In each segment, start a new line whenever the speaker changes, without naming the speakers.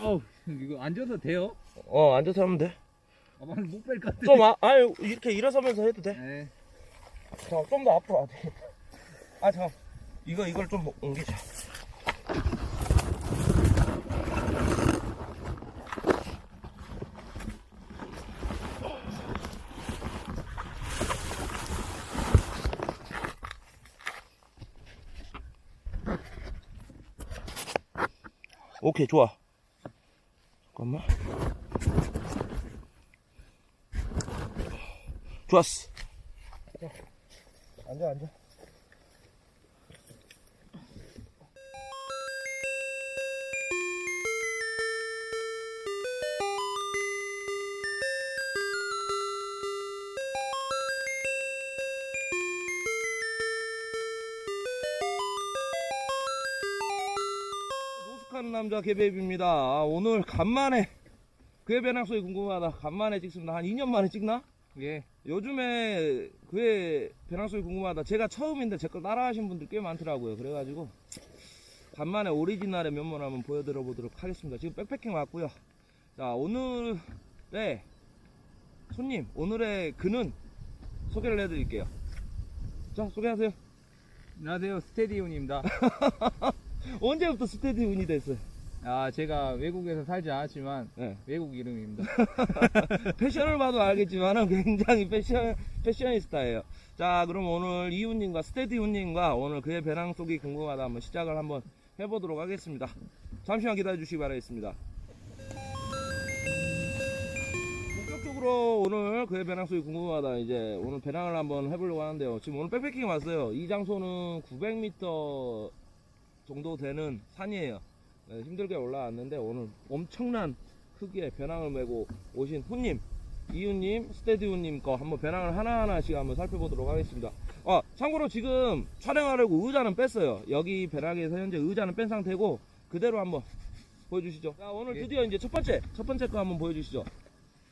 어우 이거 앉아도 돼요?
어 앉아서 하면 돼.
아, 못 뺄 것 같아.
좀 아, 아유 이렇게 일어서면서 해도 돼.
네.
좀 더 앞으로 와도 돼. 아 잠깐 이거 이걸 좀 옮기자. 오케이 좋아. 잠깐만. 좋았어. 앉아 앉아. 노숙하는 남자 개베입니다. 아, 오늘 간만에 그의 배낭소리 궁금하다. 간만에 찍습니다. 한 2년 만에 찍나?
예.
요즘에 그의 배낭소리 궁금하다. 제가 처음인데 제걸 따라 하신 분들 꽤 많더라고요. 그래가지고 간만에 오리지널의 면모를 한번 보여드려 보도록 하겠습니다. 지금 백패킹 왔고요. 자 오늘의 손님 오늘의 그는 소개를 해드릴게요. 자 소개하세요.
안녕하세요 스테디온입니다.
언제부터 스테디 운이 됐어요?
아 제가 외국에서 살지 않았지만
네.
외국 이름입니다.
패션을 봐도 알겠지만 굉장히 패션, 패셔니스타예요. 자, 그럼 오늘 이훈님과 스테디훈님과 오늘 그의 배낭 속이 궁금하다 한번 시작을 한번 해보도록 하겠습니다. 잠시만 기다려 주시기 바라겠습니다. 본격적으로 오늘 그의 배낭 속이 궁금하다 이제 오늘 배낭을 한번 해보려고 하는데요. 지금 오늘 백패킹 왔어요. 이 장소는 900m 정도 되는 산이에요. 네, 힘들게 올라왔는데 오늘 엄청난 크기의 배낭을 메고 오신 훈님, 이훈님, 스테디훈님 거 한번 배낭을 하나하나씩 한번 살펴보도록 하겠습니다. 아, 참고로 지금 촬영하려고 의자는 뺐어요. 여기 배낭에서 현재 의자는 뺀 상태고 그대로 한번 보여주시죠. 자, 오늘
예.
드디어 이제 첫 번째, 첫 번째 거 한번 보여주시죠.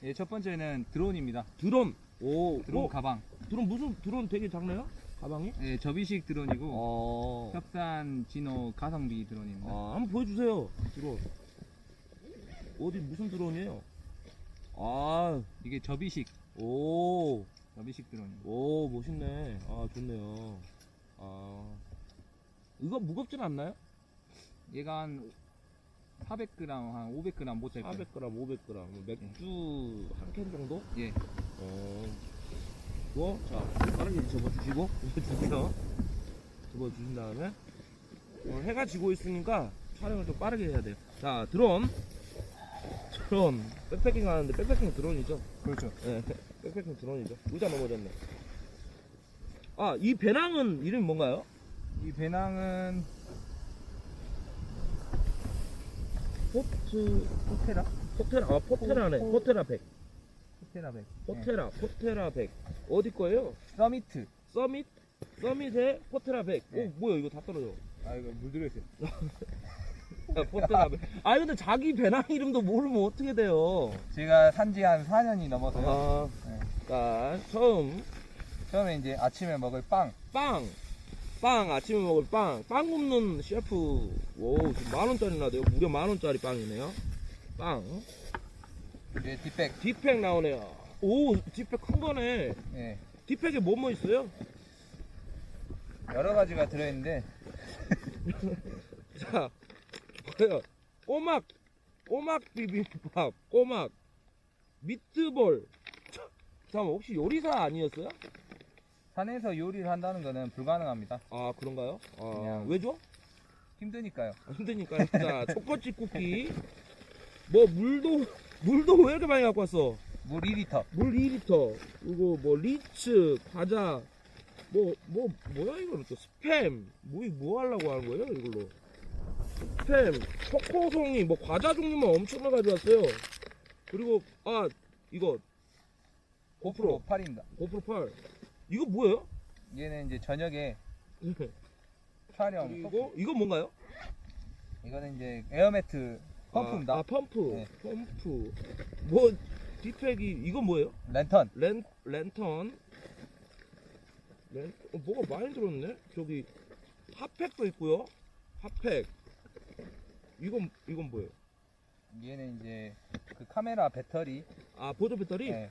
예, 첫 번째는 드론입니다.
드론. 오,
드론
어,
가방.
드론 무슨 드론 되게 작네요? 가방이?
예, 접이식 드론이고
어.
협산 진호 가성비 드론입니다.
아, 한번 보여주세요. 드론. 어디 무슨 드론이에요? 아,
이게 접이식
오,
접이식 드론입니다.
오, 멋있네. 아, 좋네요. 아, 이거 무겁진 않나요?
얘가 한 400g, 한 500g 못될 거예요.
400g, 500g. 뭐 맥주 한 캔 정도?
예.
어. 이거, 자, 빠르게 접어주시고, 이거 주세요. 접어주신 다음에, 오늘 해가 지고 있으니까 촬영을 좀 빠르게 해야 돼요. 자, 드론. 드론. 백패킹 하는데, 백패킹 드론이죠?
그렇죠.
네, 백패킹 드론이죠. 의자 넘어졌네. 아, 이 배낭은 이름이 뭔가요?
이 배낭은
포트,
포테라?
포테라, 아, 포테라네.
포-
포테라 100.
포테라 백.
포테라, 포테라 100. 어디 거예요?
예. 서미트.
서밋? 서밋의 포테라 100.
네.
오, 뭐야, 이거 다 떨어져.
아 이거 물 들어있어요.
아, 포테라 100. 아, 근데 자기 배낭 이름도 모르면 어떻게 돼요?
제가 산지 한 4년이 넘어서요.
아,
네.
자, 처음,
처음에 이제 아침에 먹을 빵.
빵. 빵, 아침에 먹을 빵. 빵 굽는 셰프. 오, 지금 만원짜리나 돼요. 무려 만원짜리 빵이네요. 빵.
이제 뒷백.
뒷팩 나오네요. 오, 뒷팩 큰 거네.
예.
뒷팩에 뭐뭐 있어요?
여러 가지가 들어있는데
자, 뭐야? 꼬막, 꼬막 비빔밥, 꼬막, 미트볼. 자, 잠깐만, 혹시 요리사 아니었어요?
산에서 요리를 한다는 거는 불가능합니다.
아, 그런가요? 아,
그냥.
왜죠?
힘드니까요.
아, 힘드니까요. 자, 초코칩 쿠키. 뭐, 물도, 물도 왜 이렇게 많이 갖고 왔어?
물 2리터.
물 2리터. 그리고 뭐, 리츠, 과자. 뭐, 뭐, 뭐야, 이거는 또 스팸. 뭐, 뭐 하려고 하는 거예요, 이걸로? 스팸, 초코송이, 뭐, 과자 종류만 엄청나게 가져왔어요. 그리고, 아, 이거,
고프로 8입니다.
고프로 8. 이거 뭐예요?
얘는 이제 저녁에 촬영.
그리고, 이거 뭔가요?
이거는 이제 에어매트 펌프입니다.
아, 아, 펌프.
네.
펌프. 뭐, 뒷팩이, 이건 뭐예요?
랜턴.
랜, 랜턴. 랜, 어, 뭐가 많이 들었네? 저기, 핫팩도 있고요. 핫팩. 이건, 이건 뭐예요?
얘는 이제 그 카메라 배터리.
아 보조 배터리?
네.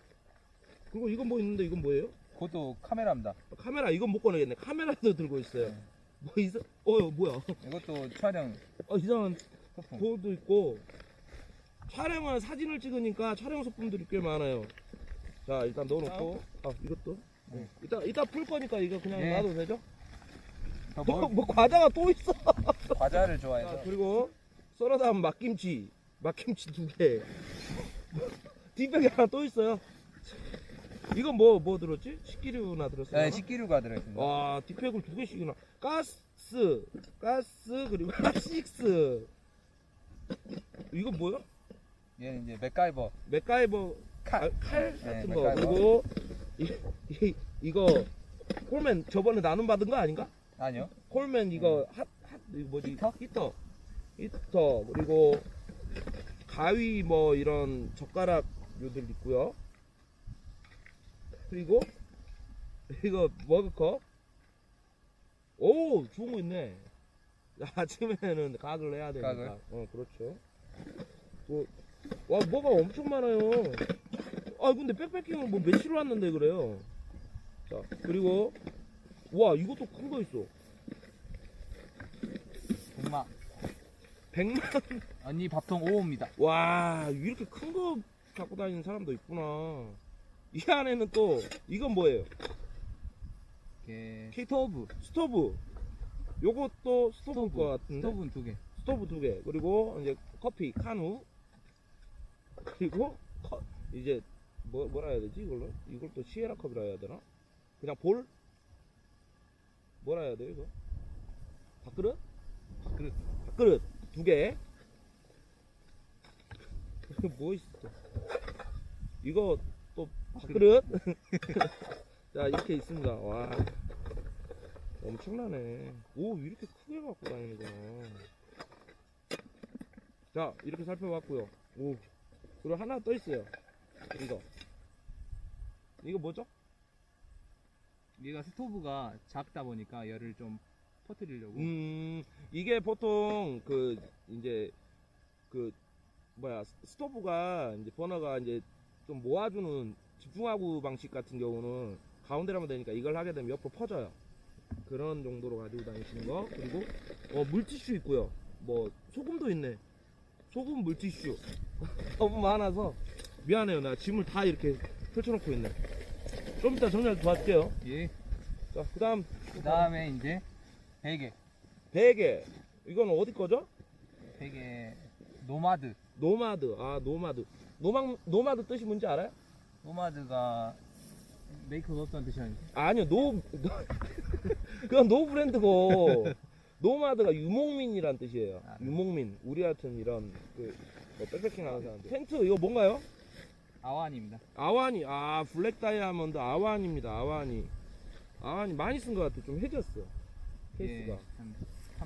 그리고 이건 뭐 있는데 이건 뭐예요?
그것도 카메라입니다.
카메라 이건 못 꺼내겠네. 카메라도 들고 있어요.
네.
뭐 있어? 어 뭐야?
이것도 촬영
어 이상한 돌도 있고 촬영은 사진을 찍으니까 촬영 소품들이 꽤 많아요. 자 일단 넣어놓고 아 이것도
네.
이따 이따 풀 거니까 이거 그냥
네.
놔도 되죠?
더
뭐,
먹을-
뭐 과자가 또 있어.
과자를
자,
좋아해서.
그리고 썰어담은 막김치 막김치 두 개. 뒷백에 하나 또 있어요. 이건 뭐 뭐 들었지? 식기류나 들었어요.
네, 식기류가 들어있습니다.
와 뒷백을 두 개씩이나 가스 가스 그리고 식스 이건 뭐야?
얘는 이제 맥가이버
맥가이버
칼.
아, 칼
네,
같은 거
맥가이버.
그리고 이, 이, 이거 콜맨 저번에 나눔 받은 거 아닌가?
아니요.
콜맨 이거 핫, 핫 이거 뭐지?
히터?
히터 히터 그리고 가위 뭐 이런 젓가락 요들 있고요 그리고 이거 머그컵 오 좋은 거 있네 아침에는 각을 해야 되니까.
각을?
어 그렇죠. 뭐, 와 뭐가 엄청 많아요. 아 근데 백패킹을 뭐 며칠 왔는데 그래요? 자 그리고 와 이것도 큰 거 있어.
엄마.
100만.
언니 밥통 5호입니다.
와 이렇게 큰 거 갖고 다니는 사람도 있구나. 이 안에는 또 이건 뭐예요?
이렇게
스토브 스토브 요것도 스토브일 것 같은데?
스토브는 두 개.
스토브 두 개. 그리고 이제 커피 카누 그리고 커- 이제 뭐 뭐라 해야 되지 이걸로? 이걸 또 시에라 컵이라 해야 되나? 그냥 볼? 뭐라 해야 돼요 이거? 밥그릇?
밥그릇.
밥그릇. 두개. 뭐 있어? 또 이거 또 밥그릇? 자 이렇게 있습니다. 와 엄청나네. 오 이렇게 크게 갖고 다니는구나. 자 이렇게 살펴봤고요. 오 그리고 하나 더 있어요. 이거. 이거 뭐죠?
얘가 스토브가 작다 보니까 열을 좀 퍼뜨리려고.
음 이게 보통 그 이제 그 뭐야 스토브가 이제 버너가 이제 좀 모아주는 집중화구 방식 같은 경우는 가운데라면 되니까 이걸 하게 되면 옆으로 퍼져요 그런 정도로 가지고 다니시는 거. 그리고 어 물티슈 있고요. 뭐 소금도 있네. 소금 물티슈. 너무 많아서. 미안해요. 나 짐을 다 이렇게 펼쳐놓고 있네. 좀 이따 정리할 도와줄게요.
예.
자 그다음.
그 다음에 이제 베개.
베개. 이건 어디 거죠?
베개. 노마드.
노마드. 아 노마드. 노막 노마드 뜻이 뭔지 알아요?
노마드가 메이크업 없다는 뜻이 아니지?
아니요 노, 노 그건 노 브랜드고 노마드가 유목민이란 뜻이에요
아, 네.
유목민 우리 같은 이런 그 뭐 백패킹 하는 사람들 텐트 이거 뭔가요?
아완입니다.
아와니 아 블랙 다이아몬드 아와니입니다 아와니 아와니 많이 쓴 것 같아 좀 해졌어 케이스가
예, 한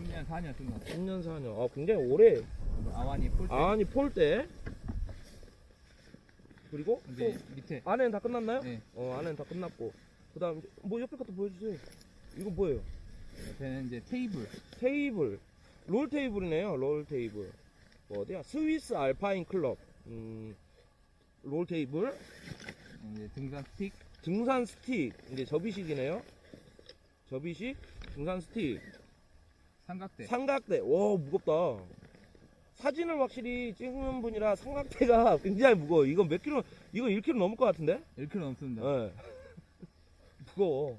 3년, 4년 쓴것 같아요.
3년 4년 아 굉장히 오래
아완이 폴대.
아와니 폴대 그리고
이제
또
밑에.
안에는 다 끝났나요?
네.
어 안에는 다 끝났고 그 다음 뭐 옆에 것도 보여주세요 이거 뭐예요?
옆에는 이제 테이블.
테이블. 롤 테이블이네요 롤 테이블. 뭐 어디야? 스위스 알파인 클럽. 음, 롤 테이블.
이제 등산 스틱.
등산 스틱. 이제 접이식이네요. 접이식 등산 스틱.
삼각대.
삼각대. 와 무겁다. 사진을 확실히 찍는 분이라 삼각대가 굉장히 무거워. 이건 몇 킬로 이거 1킬로 넘을 것 같은데?
1kg 넘습니다.
예. 무거워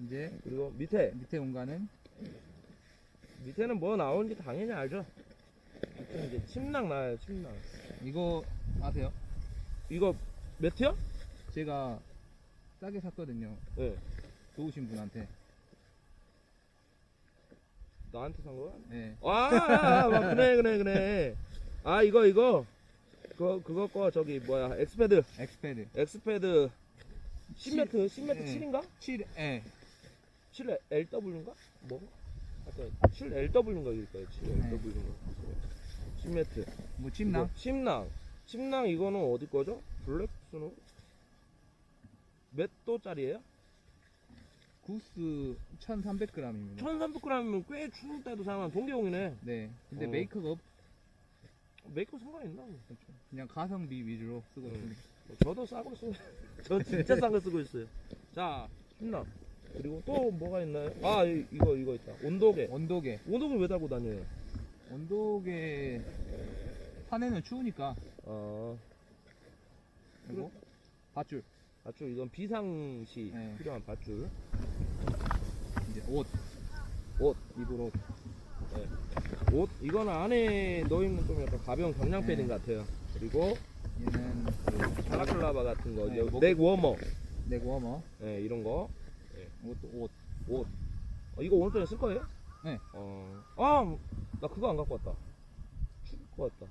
이제
그리고 밑에
밑에 공간은
밑에는 뭐 나오는지 당연히 알죠. 밑에 이제 침낭 나요, 침낭.
이거 아세요?
이거 매트요?
제가 싸게 샀거든요.
네.
좋으신 분한테.
나한테 산 거야?
예.
아, 아, 아, 아, 그래, 그래, 그래. 아, 이거, 이거. 그거, 그거 거, 저기, 뭐야, 엑스패드.
엑스패드.
엑스패드. 10매트, 10매트
네.
7인가?
7, 예.
7 LW인가? 뭐? 아까 7 LW인가 일 거예요, 7
네.
LW인가. 10매트.
뭐 침낭.
침낭. 침낭 이거는 어디 거죠? 블랙 스노우? 몇 도짜리예요?
구스 1300g입니다.
1300g이면 꽤 추울 때도 사용한 동계용이네.
네. 근데
어.
메이크업
메이커 상관 있나? 뭐.
그렇죠. 그냥 가성비 위주로 쓰고
음.
있습니다.
뭐 저도 싸고 쓰고 저 진짜 싼 거 쓰고 있어요. 자, 힘나. 그리고 또 뭐가 있나요? 아, 이, 이거 이거 있다. 온도계.
온도계.
온도계 왜 달고 다녀요?
온도계 산에는 추우니까
어,
그리고 밧줄
밧줄 이건 비상시
네.
필요한 밧줄.
이제 옷
옷.
입을 옷
옷 이건 안에 있는 좀 약간 가벼운 경량
네.
패딩 같아요. 그리고
얘는 그
바라클라바 같은 거,
네, 목-
넥 워머,
넥 워머
네, 이런 거.
이것도 옷
옷. 어, 이거 오늘 전에 쓸 거예요?
네.
어, 아, 나 그거 안 갖고 왔다. 추울 것 같다.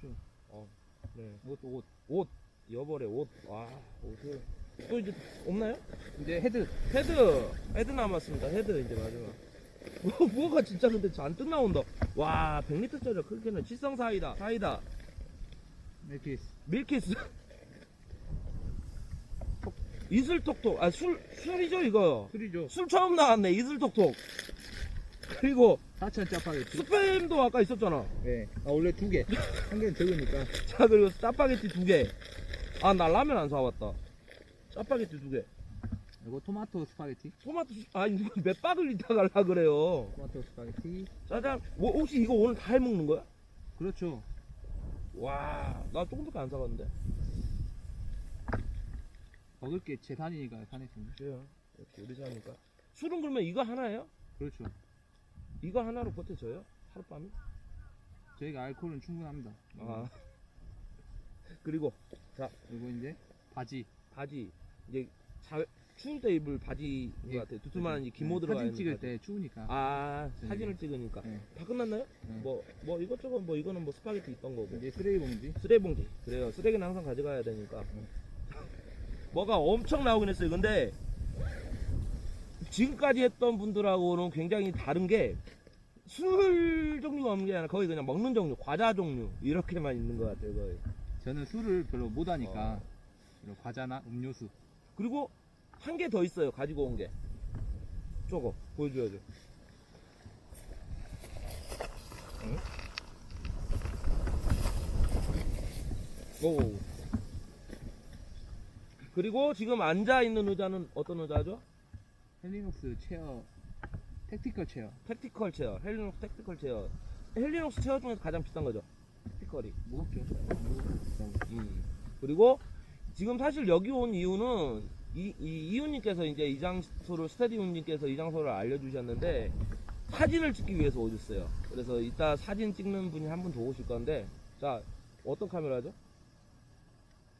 춥죠.
어, 네.
이것도 옷
옷, 여벌의 옷. 와, 옷을. 또 이제 없나요?
이제 헤드
헤드, 헤드 남았습니다. 헤드 이제 마지막. 뭐, 뭐가 진짜 근데 잔뜩 나온다. 와, 100리터짜리 크게는 칠성 사이다. 사이다.
이렇게
밀키스. 이슬톡톡. 아, 술, 술이죠, 이거.
술이죠
술 처음 나왔네, 이슬톡톡. 그리고
4천 짜파게티
스팸도 아까 있었잖아.
네. 아 원래 두 개 한 개는 적으니까
자, 그리고 짜파게티 두 개. 아, 나 라면 안 사왔다. 짜파게티 두 개.
이거 토마토 스파게티
토마토, 수- 아, 이거 몇 박을 이따 갈라 그래요.
토마토 스파게티
짜장, 뭐, 혹시 이거 오늘 다 해먹는 거야?
그렇죠
와, 나 조금밖에 안 사갔는데.
먹을 게 재산이니까 산에 있습니다
그래요. 역시 우리 사니까. 술은 그러면 이거 하나예요?
그렇죠
이거 하나로 버텨져요? 하룻밤에?
저희가 알코올은 충분합니다
아. 그리고,
그리고 이제 바지
바지. 이제, 자, 추울 때 입을 바지
예.
같아요. 두툼한 이 기모
네,
들어가
사진
있는
찍을
바지.
때 추우니까
아,
네.
사진을 찍으니까.
네.
다 끝났나요?
네.
뭐, 뭐 이것저것 뭐 이거는 뭐 스파게티 있던 거고.
이제 쓰레기 봉지
쓰레기 봉지. 그래요. 쓰레기는 항상 가져가야 되니까.
네.
뭐가 엄청 나오긴 했어요. 근데 지금까지 했던 분들하고는 굉장히 다른 게 술 종류가 없는 게 아니라 거의 그냥 먹는 종류, 과자 종류 이렇게만 있는 것 같아요. 거의.
저는 술을 별로 못하니까
어.
이런 과자나 음료수
그리고 한 개 더 있어요. 가지고 온 게. 저거 보여줘야죠. 응? 오. 그리고 지금 앉아 있는 의자는 어떤 의자죠?
헬리녹스 체어 택티컬 체어
택티컬 체어, 헬리녹스 택티컬 체어. 헬리녹스 체어 중에서 가장 비싼 거죠. 택티컬이.
무겁죠
음. 그리고 지금 사실 여기 온 이유는 이, 이 이웃님께서 이제 이 장소를 스테디움님께서 이 장소를 알려주셨는데 사진을 찍기 위해서 오셨어요. 그래서 이따 사진 찍는 분이 한 분 더 오실 건데 자 어떤 카메라죠?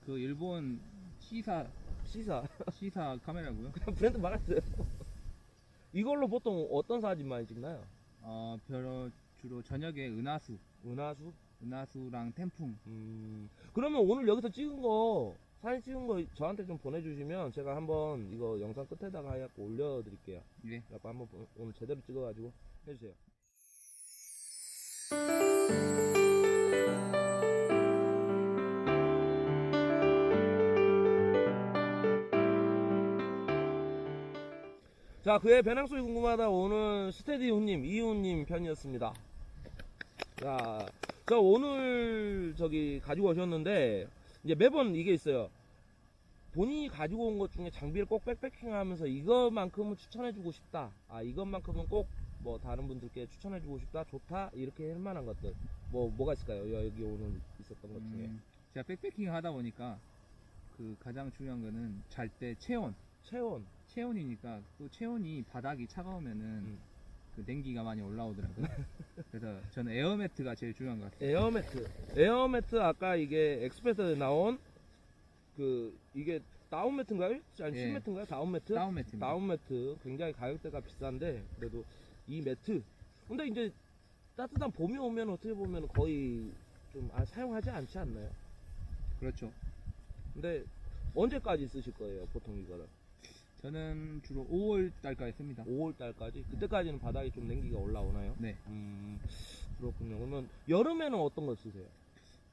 그 일본 시사
시사
시사 카메라고요
그냥 브랜드 말았어요. 이걸로 보통 어떤 사진 많이 찍나요?
어 별로 주로 저녁에 은하수
은하수?
은하수랑 태풍
음, 그러면 오늘 여기서 찍은 거, 사진 찍은 거 저한테 좀 보내주시면 제가 한번 이거 영상 끝에다가 해갖고 올려드릴게요.
예
그래갖고 한번 보- 오늘 제대로 찍어가지고 해주세요. 자, 그의 배낭소리 궁금하다. 오늘 스테디훈님, 이훈님 편이었습니다. 자, 저 오늘 저기 가지고 오셨는데, 이제 매번 이게 있어요. 본인이 가지고 온 것 중에 장비를 꼭 백패킹 하면서 이것만큼은 추천해주고 싶다. 아, 이것만큼은 꼭 뭐 다른 분들께 추천해주고 싶다. 좋다. 이렇게 할 만한 것들. 뭐, 뭐가 있을까요? 여기 오늘 있었던 것 중에.
음, 제가 백패킹 하다 보니까 그 가장 중요한 거는 잘 때 체온
체온.
체온이니까 또 체온이 바닥이 차가우면은
음.
그 냉기가 많이 올라오더라고요 그래서 저는 에어매트가 제일 중요한 것 같아요
에어매트. 에어매트 아까 이게 엑스프레스에 나온 그 이게 다운 매트인가요? 아니
예.
신 매트인가요? 다운 매트?
다운 매트입니다
다운 매트 굉장히 가격대가 비싼데 그래도 이 매트 근데 이제 따뜻한 봄이 오면 어떻게 보면 거의 좀 아, 사용하지 않지 않나요?
그렇죠
근데 언제까지 쓰실 거예요 보통 이거를
저는 주로 5월 달까지 씁니다.
5월 달까지? 그때까지는 바닥에 좀 냉기가 올라오나요?
네.
음 그렇군요. 그러면 여름에는 어떤 거 쓰세요?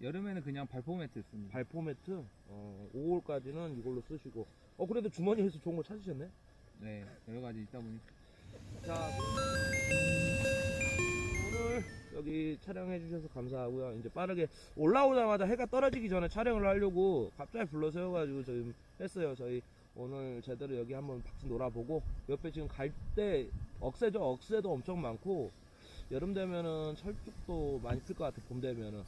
여름에는 그냥 발포 매트 씁니다.
발포 매트? 어, 5월까지는 이걸로 쓰시고. 어 그래도 주머니에서 좋은 거 찾으셨네?
네 여러 가지 있다 보니까.
자 오늘 여기 촬영해 주셔서 감사하고요. 이제 빠르게 올라오자마자 해가 떨어지기 전에 촬영을 하려고 갑자기 불러 세워가지고 지금 했어요. 저희 오늘 제대로 여기 한번 박수 놀아보고 옆에 지금 갈 때 억새죠. 억새도 엄청 많고 여름 되면은 철쭉도 많이 필 것 같아. 봄 되면은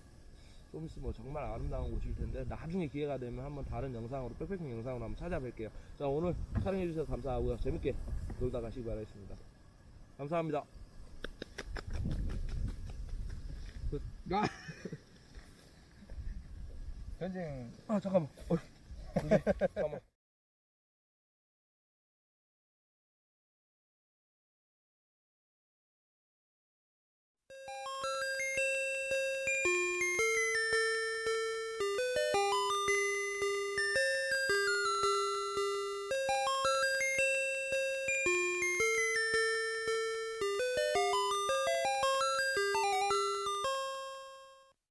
좀 있으면 정말 아름다운 곳일 텐데 나중에 기회가 되면 한번 다른 영상으로 백패킹 영상으로 한번 찾아뵐게요. 자 오늘 촬영해 주셔서 감사하고요. 재밌게 놀다 가시기 바라겠습니다. 감사합니다.
현진
아 잠깐만. 어이. 잠깐만.